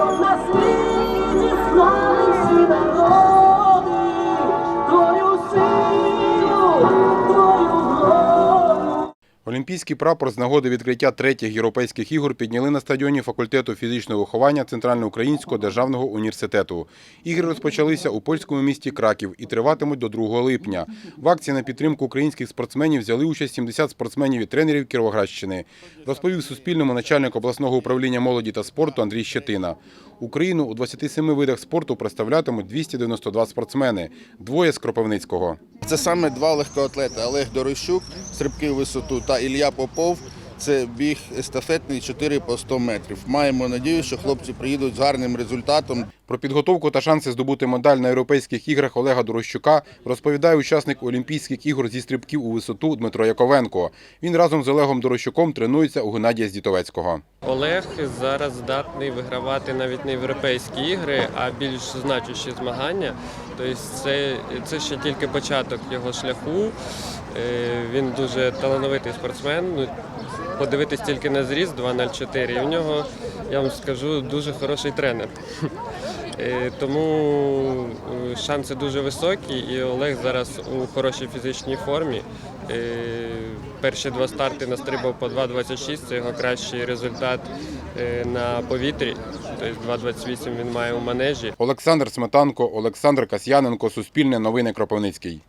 на Олімпійський прапор з нагоди відкриття третіх європейських ігор підняли на стадіоні факультету фізичного виховання Центральноукраїнського державного університету. Ігри розпочалися у польському місті Краків і триватимуть до 2 липня. В акції на підтримку українських спортсменів взяли участь 70 спортсменів і тренерів Кіровоградщини. Розповів Суспільному начальник обласного управління молоді та спорту Андрій Щетина. Україну у 27 видах спорту представлятимуть 292 спортсмени, двоє з Кропивницького. Це саме два легкоатлети Олег Дорощук, стрибки в висоту та Ілля Попов. Це біг естафетний 4 по 100 метрів. Маємо надію, що хлопці приїдуть з гарним результатом. Про підготовку та шанси здобути медаль на Європейських іграх Олега Дорощука розповідає учасник Олімпійських ігор зі стрибків у висоту Дмитро Яковенко. Він разом з Олегом Дорощуком тренується у Геннадія Здітовецького. Олег зараз здатний вигравати навіть не європейські ігри, а більш значущі змагання. Тобто це, це ще тільки початок його шляху. Е, Він дуже талановитий спортсмен. Подивитись тільки на зріст 2.04. І в нього, я вам скажу, дуже хороший тренер. Е, Тому е, шанси дуже високі, і Олег зараз у хорошій фізичній формі. Е, Перші два старти настрибав по 2.26, це його кращий результат на повітрі. Тобто 2.28 він має у манежі. Олександр Сметанко, Олександр Касьяненко, Суспільне новини Кропивницький.